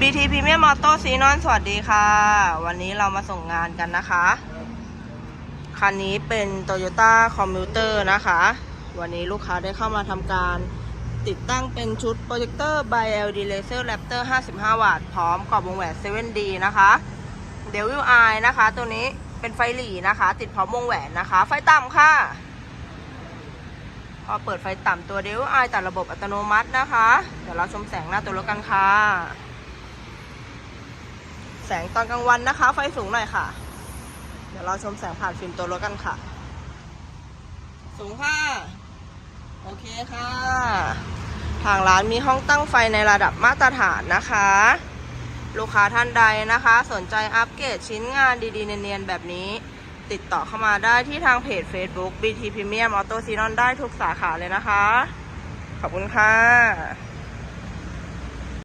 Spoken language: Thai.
BT Premium Auto ซีนอนสวัสดีค่ะ วันนี้เรามาส่งงานกันนะคะ คันนี้เป็น Toyota Commuter นะคะ วันนี้ลูกค้าได้เข้ามาทำการติดตั้งเป็นชุดโปรเจคเตอร์ by LED Laser Raptor 55 วัตต์พร้อมกรอบวงแหวน 7D นะคะ Devil Eye นะคะ ตัวนี้เป็นไฟหลีนะคะ ติดพร้อมวงแหวนนะคะ ไฟต่ำค่ะ พอเปิดไฟต่ำตัว Devil Eye ตัดระบบอัตโนมัตินะคะ เดี๋ยวเราชมแสงหน้าตัวรถกันค่ะ แสงตอนกลางวันนะคะ ไฟสูงหน่อยค่ะ เดี๋ยวเราชมแสงผ่านฟิล์มตัวรถกันค่ะ สูงค่ะ โอเคค่ะ ทางร้านมีห้องตั้งไฟในระดับมาตรฐานนะคะ ลูกค้าท่านใดนะคะ สนใจอัปเกรดชิ้นงานดีๆ เนียนๆ แบบนี้ ติดต่อเข้ามาได้ที่ทางเพจ Facebook BT Premium Auto Xenon ได้ทุกสาขาเลยนะคะ ขอบคุณค่ะ